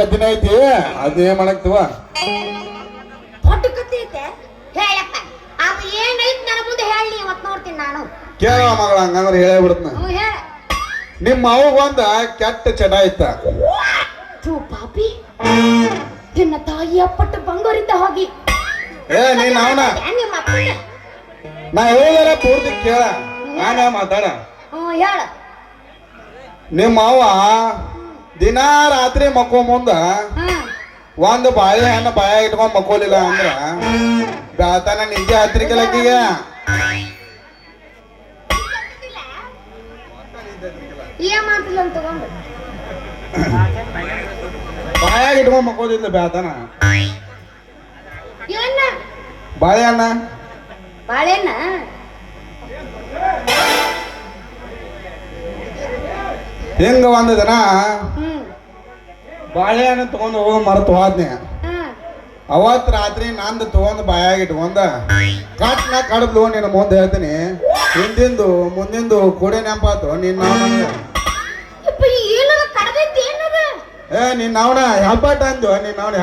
ಕತ್ತಿನ ಐತಿ? ಅದೇ ಮಾಡಕ್ತವ ದೊಡ್ಡ ಕತ್ತಿ ಐತೆ? ಹೇಳಪ್ಪ. ಅದು ಏನೈತಿ ನನ್ನ ಮುಂದೆ ಹೇಳಿ ಇವತ್ತು ನೋಡ್ತೀನಿ ನಾನು. ಕೇಳ ಮಗಳ ಹಂಗಂದ್ರೆ ಹೇಳೇ ಬಿಡ್ತ ಹ್ಞೂ ಹೇಳ. ನಿಮ್ಮ ಅವ್ಗ ಒಂದ ಕೆಟ್ಟ ಚಟ ಐತ. ಥೂ ಪಾಪಿ. ನಿನ್ನ ತಾಯಿ ಪಟ್ಟು ಬಂಗಾರಿದ್ದ ಹೋಗಿ. ಏ ನೀನ್ ಅವನ? ನಿಮ್ಮ ಅಪ್ಪನ? ನಾ ಹೇಳಿದಾರ ಪೂರ್ತಿ ಕೇಳ. ನಾನೇ ಮಾತಾಡ? ಹ್ಞೂ ಹೇಳ. ನಿಮ್ಮ ಅವ್ವ ದಿನಾ ರಾತ್ರಿ ಮಕ್ಕೋ ಮುಂದ ಒಂದು ಬಾಳೆಹಣ್ಣು ಬಾಯ ಇಟ್ಕೊಂಡ್ ಮಕ್ಕೋಲಿಲ್ಲ ಅಂದ್ರ ಬ್ಯಾತನ ನಿಜ ತಗೊಂಡು? ಬಾಯಾಗ ಇಟ್ಕೊಂಡ್ ಮಕ್ಕೋದಿಲ್ಲ ಬ್ಯಾತನ ಬಾಳೆಹಣ್ಣ ಬಾಳೆಹಣ್ಣ ಹಿಂಗ ಒಂದ್ ದಿನ ಬಾಳೆಹಣ್ಣು ತಗೊಂಡ್ ಹೋಗ ಮರೆತು ಹೋದ್ನಿ ಅವತ್ ರಾತ್ರಿ ನಂದು ತಗೊಂಡ್ ಬಾಯಾಗಿ ಇಟ್ಕೊಂಡ ಕಟ್ನ ಕಡದ್ಲು ನಿನ್ನ ಮುಂದೆ ಹೇಳ್ತೀನಿ. ಹಿಂದಿಂದು ಮುಂದಿಂದು ಕೂಡೆ ನೆಂಪಾತು ನಿನ್ನ ಏ ನಿನ್ನ ಅವನ ಹೆಬ್ಬಟ್ಟ ಅಂದು ನಿನ್ನ ಅವನ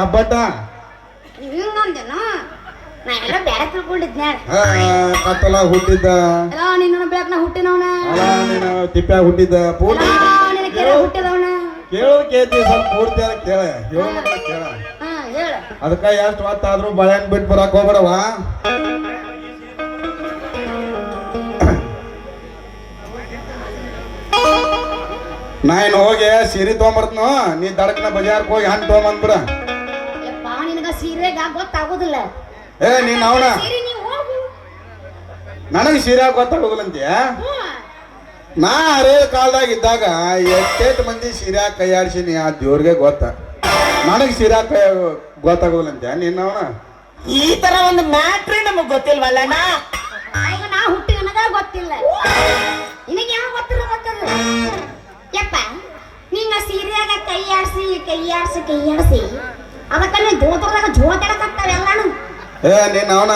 ತಿಳ್ಕೊಂಡಿದ್ನ ಆ, ಕತ್ತಲ ಹುಟ್ಟಿದ್ದ. ಎಲ್ಲ ನಿನ್ನ ಹುಟ್ಟಿದವನ? ಕೇಳೋದ್ ಕೇಳ್ತಿ ಸ್ವಲ್ಪ ಕೇಳ. ಹೇಳೋ ಮಟ್ಟ ಕೇಳ. ಹಾ ಹೇಳ. ಅದಕ್ಕ ಎಷ್ಟು ಹೊತ್ತಾದ್ರೂ ಬಾಳೆಹಣ್ಣು ಬಿಟ್ಟು ಬರಕ್ ಹೋಗ್ಬೇಡವ ನಾ ಇನ್ನು ಹೋಗಿ ಸೀರೆ ತೊಗೊಂಬರ್ತನು ನೀ ದಡಕ್ನ ಬಜಾರ್ಕ್ ಹೋಗಿ ಹಣ್ಣು ತೊಗೊಂಬಂದ್ಬಿಡ. ಸೀರೆ ನಿನಗ ಸೀರೆಗ ಗೊತ್ತಾಗೋದಿಲ್ಲ. ಏ ನೀನ್ ಅವನ. ಸೀರೆ ನೀವು ಹೋಗು. ನನಗೆ ಸೀರೆ ಗೊತ್ತಾಗೋದಿಲ್ಲಂತೀಯ ಹ್ಮ್. ನಾ ಹರೇ ಕಾಲದಾಗ ಇದ್ದಾಗ ಎಷ್ಟೆಷ್ಟು ಮಂದಿ ಸೀರಾ ಕೈಯಾಡ್ಸಿನಿ ಆ ದೇವ್ರಿಗೆ ಗೊತ್ತ. ನನಗೆ ಸೀರಾ ಕೈ ಗೊತ್ತಾಗೋದಿಲ್ಲಂತ್ಯ ನಿನ್ನವನ ಈ ತರ ಒಂದು ಮ್ಯಾಟ್ರಿ ನಮಗ್ ಗೊತ್ತಿಲ್ವಲ್ಲ ನಾ? ಈಗ ನಾ ಹುಟ್ಟಿ ನನಗ ಗೊತ್ತಿಲ್ಲ. ನಿನಗೆ ಯಾವ ಗೊತ್ತಿಲ್ಲ ಗೊತ್ತಿಲ್ಲ ಯಪ್ಪ ನಿನ್ನ ಸೀರೆಯಾಗ ಕೈ ಆಡ್ಸಿ ಕೈ ಆಡ್ಸಿ ಕೈ ಆಡ್ಸಿ ಅದಕ್ಕ ನೀ ಜೋತರದಾಗ ಜೋತಾಡಕತ್ತಾವ ಎಲ್ಲಾನು. ಏ ನೀನ್ ಅವನ?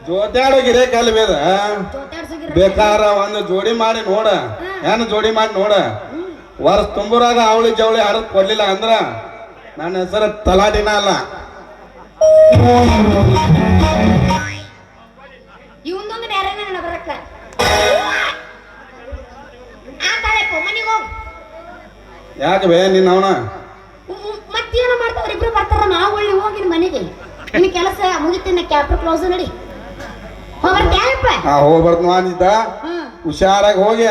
ಯಾಕೆ ಜೋತ್ಯಾಡೋ ಗಿರೇ ಕಲ್ ಬೇದ ಬೇಕಾರ ಒಂದು ಜೋಡಿ ಮಾಡಿ ನೋಡ. ಏನು ಜೋಡಿ ಮಾಡಿ ನೋಡ. ವರ್ಷ ತುಂಬುರಾಗ ಅವಳಿ ಜವಳಿ ಹರಿದ್ ಕೊಡ್ಲಿಲ್ಲ ಅಂದ್ರ ನನ್ನ ಹೆಸರು ತಲಾಟಿನ ಅಲ್ಲ. ಯಾಕೆ ಬೇ ನಿನ್ನ ಅವನ? ಮತ್ತೇನ ಮಾಡ್ತಾವೆ ಇಬ್ರು ಬರ್ತಾರ? ನಾವು ಹೋಗಿ ನಿನ್ ಮನೆಗೆ. ನಿನ್ನ ಕೆಲಸ ಮುಗಿತಿನ ಕ್ಯಾಪ್ಟರ್ ಕ್ಲೋಸ್ ನಡಿ. ಆ ಹೋಗ್ಬಾರ್ದು ಅಂದಿದ್ದ ಹುಷಾರಾಗಿ ಹೋಗಿ.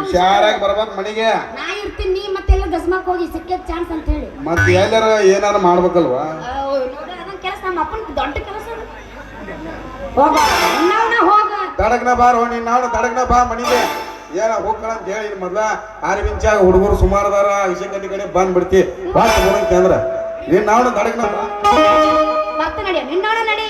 ಹುಷಾರಾಗಿ ಬರ್ಬೇಕು ಮನೆಗೆ. ನಾ ಇರ್ತೀನಿ ನೀ ಮತ್ತೆಲ್ಲ ಗಸ್ಮಕ್ ಹೋಗಿ ಸಿಕ್ಕೇದ್ ಚಾನ್ಸ್ ಅಂತ ಹೇಳಿ. ಮತ್ತೆ ಎಲ್ಲಾರ ಏನಾರ ಮಾಡ್ಬೇಕಲ್ವಾ? ಕೆಲಸ ನಮ್ಮ ಅಪ್ಪನ ದೊಡ್ಡ ಕೆಲಸ ಅದು. ಹೋಗ ಇನ್ನವನ ಹೋಗ. ತಡಕ್ನ ಬಾರ ಹೋ ನಿನ್ನ ಅವನು ತಡಕ್ನ ಬಾ. ಮನೆಗೆ ಏನ ಹೋಗ್ಕಳ ಅಂತ ಹೇಳಿ ಮೊದ್ಲ ಆರು ಮಿಂಚಾಗ ಹುಡುಗರು ಸುಮಾರು ಅದಾರ ಇಶೆ ಕಡೆ ಕಡೆ ಬಂದ್ ಬಿಡ್ತಿ ಬಾಳ ಅಂದ್ರ. ನೀನ್ ಅವನು ತಡಕ್ನ ಬಾ. ಮತ್ತೆ ನಡಿ ನಿನ್ನ ನಡಿ.